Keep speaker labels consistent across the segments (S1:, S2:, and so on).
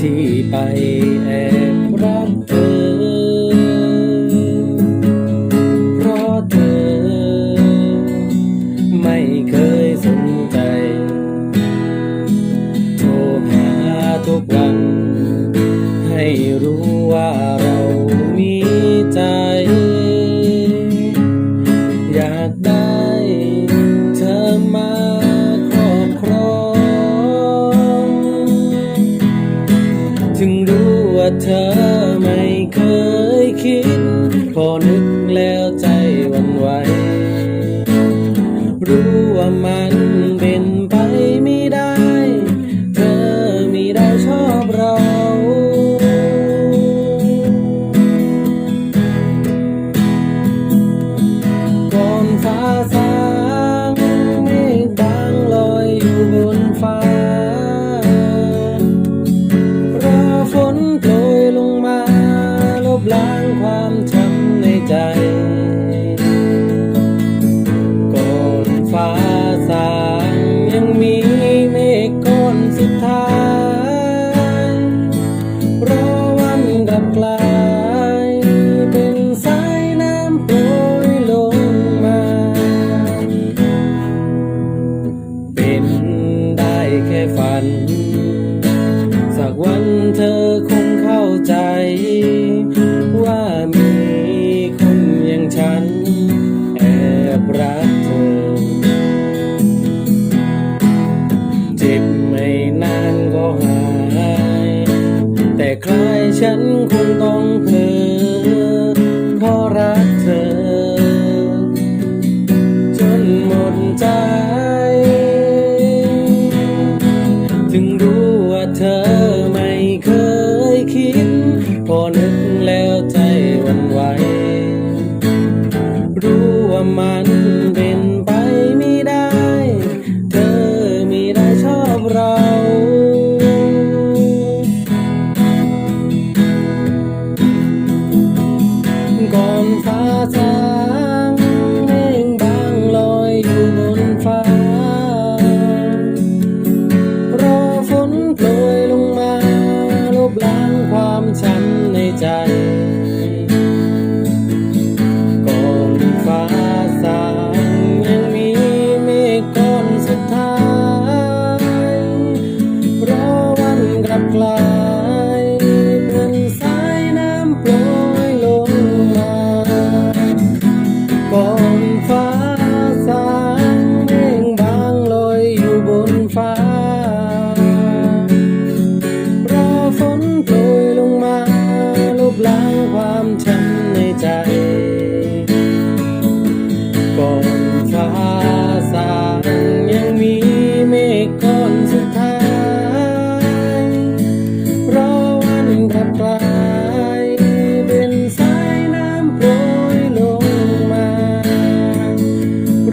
S1: ที่ไปแอบรักเธอานยังมีเมฆก้นสุดท้ายรอวันดับกลายเป็นสายน้ำโปรยลงมา เป็นได้แค่ฝัน สักวันเธอ ฉันคงต้องเผลอ กลายเป็นสายน้ำโปรยลงมา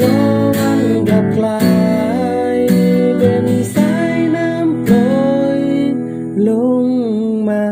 S1: รอวันกลักลายเป็นสายน้ำโปรยลงมา